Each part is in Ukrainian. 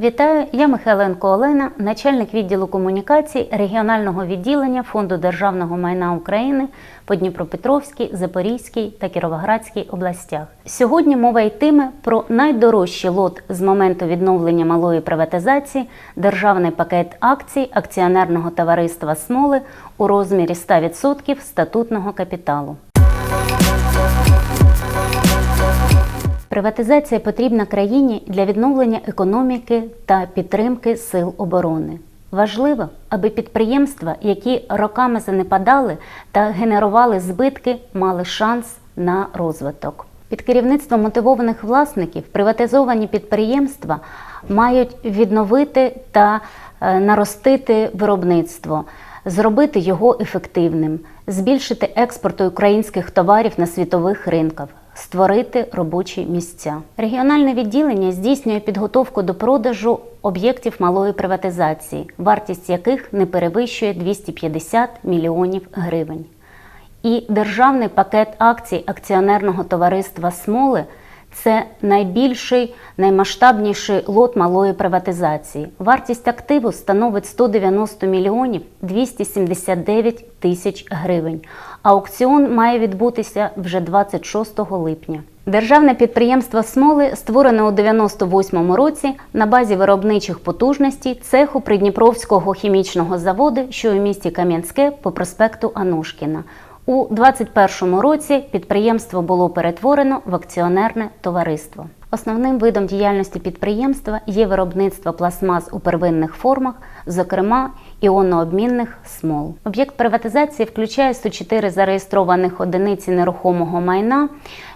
Вітаю, я Михайленко Олена, начальник відділу комунікацій регіонального відділення Фонду державного майна України по Дніпропетровській, Запорізькій та Кіровоградській областях. Сьогодні мова йтиме про найдорожчий лот з моменту відновлення малої приватизації державний пакет акцій акціонерного товариства Смоли у розмірі 100% статутного капіталу. Приватизація потрібна країні для відновлення економіки та підтримки сил оборони. Важливо, аби підприємства, які роками занепадали та генерували збитки, мали шанс на розвиток. Під керівництвом мотивованих власників приватизовані підприємства мають відновити та е, наростити виробництво, зробити його ефективним, збільшити експорт українських товарів на світових ринках, створити робочі місця. Регіональне відділення здійснює підготовку до продажу об'єктів малої приватизації, вартість яких не перевищує 250 мільйонів гривень. І державний пакет акцій акціонерного товариства Смоли це найбільший, наймасштабніший лот малої приватизації. Вартість активу становить 190 мільйонів 279 тисяч гривень. Аукціон має відбутися вже 26 липня. Державне підприємство Смоли створене у 98-му році на базі виробничих потужностей цеху Придніпровського хімічного заводу, що у місті Кам'янське по проспекту Анушкіна. У 2021 році підприємство було перетворено в акціонерне товариство. Основним видом діяльності підприємства є виробництво пластмас у первинних формах, зокрема іоннообмінних смол. Об'єкт приватизації включає 104 зареєстрованих одиниці нерухомого майна,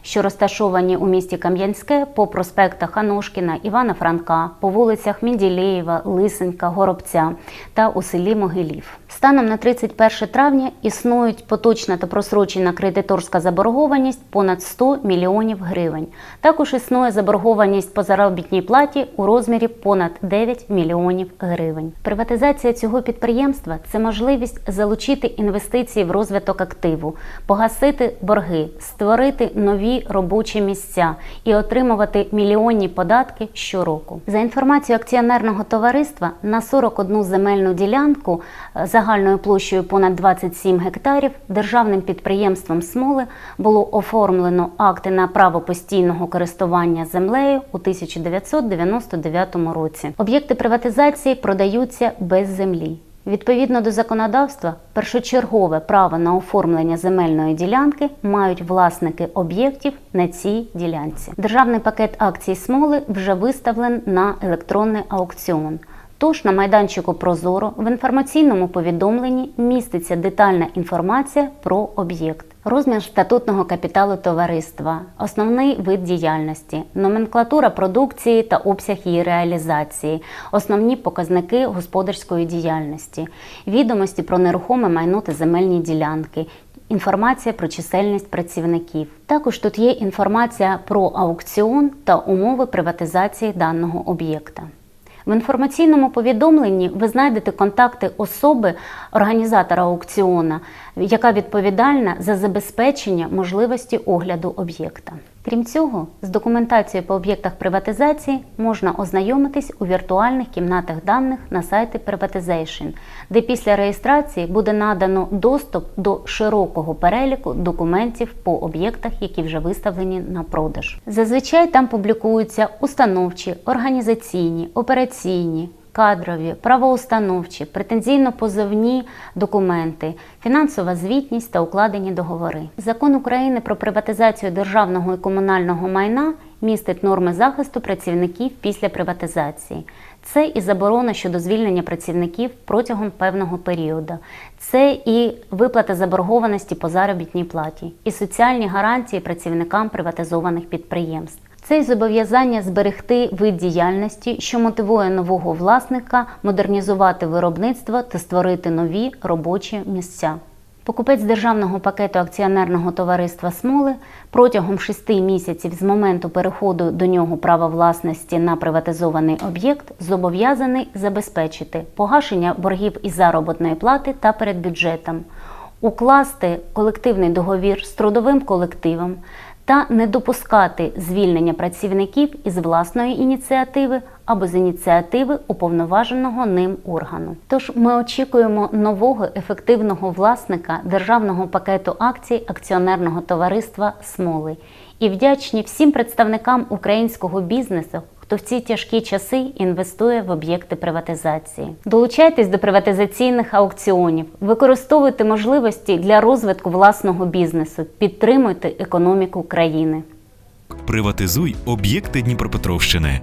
що розташовані у місті Кам'янське по проспектах Анушкіна, Івана Франка, по вулицях Мінділеєва, Лисенка, Горобця та у селі Могилів. Станом на 31 травня існують поточна та просрочена кредиторська заборгованість понад 100 мільйонів гривень. Також існує заборгованість по заробітній платі у розмірі понад 9 мільйонів гривень. Приватизація цього підприємства це можливість залучити інвестиції в розвиток активу, погасити борги, створити нові робочі місця і отримувати мільйонні податки щороку. За інформацією акціонерного товариства на 41 земельну ділянку е, загальною площею понад 27 гектарів державним підприємством Смоли було оформлено акти на право постійного користування землею у 1999 році. Об'єкти приватизації продаються без землі. Відповідно до законодавства, першочергове право на оформлення земельної ділянки мають власники об'єктів на цій ділянці. Державний пакет акцій смоли вже виставлен на електронний аукціон. Тож на майданчику Прозоро в інформаційному повідомленні міститься детальна інформація про об'єкт, розмір статутного капіталу товариства, основний вид діяльності, номенклатура продукції та обсяг її реалізації, основні показники господарської діяльності, відомості про нерухоме майно та земельні ділянки. Інформація про чисельність працівників. Також тут є інформація про аукціон та умови приватизації даного об'єкта. В інформаційному повідомленні ви знайдете контакти особи організатора аукціона, яка відповідальна за забезпечення можливості огляду об'єкта. Крім цього, з документацією по об'єктах приватизації можна ознайомитись у віртуальних кімнатах даних на сайті Privatization, де після реєстрації буде надано доступ до широкого переліку документів по об'єктах, які вже виставлені на продаж. Зазвичай там публікуються установчі, організаційні, операційні. Кадрові, правоустановчі, претензійно-позовні документи, фінансова звітність та укладені договори. Закон України про приватизацію державного і комунального майна містить норми захисту працівників після приватизації. Це і заборона щодо звільнення працівників протягом певного періоду. Це і виплата заборгованості по заробітній платі, і соціальні гарантії працівникам приватизованих підприємств. Це й зобов'язання зберегти вид діяльності, що мотивує нового власника модернізувати виробництво та створити нові робочі місця. Покупець державного пакету акціонерного товариства Смоли протягом шести місяців з моменту переходу до нього права власності на приватизований об'єкт зобов'язаний забезпечити погашення боргів із заробітної плати та перед бюджетом, укласти колективний договір з трудовим колективом та не допускати звільнення працівників із власної ініціативи або з ініціативи уповноваженого ним органу. Тож ми очікуємо нового ефективного власника державного пакету акцій акціонерного товариства Смоли і вдячні всім представникам українського бізнесу, хто в ці тяжкі часи інвестує в об'єкти приватизації. Долучайтесь до приватизаційних аукціонів, використовуйте можливості для розвитку власного бізнесу, підтримуйте економіку країни. Приватизуй об'єкти Дніпропетровщини.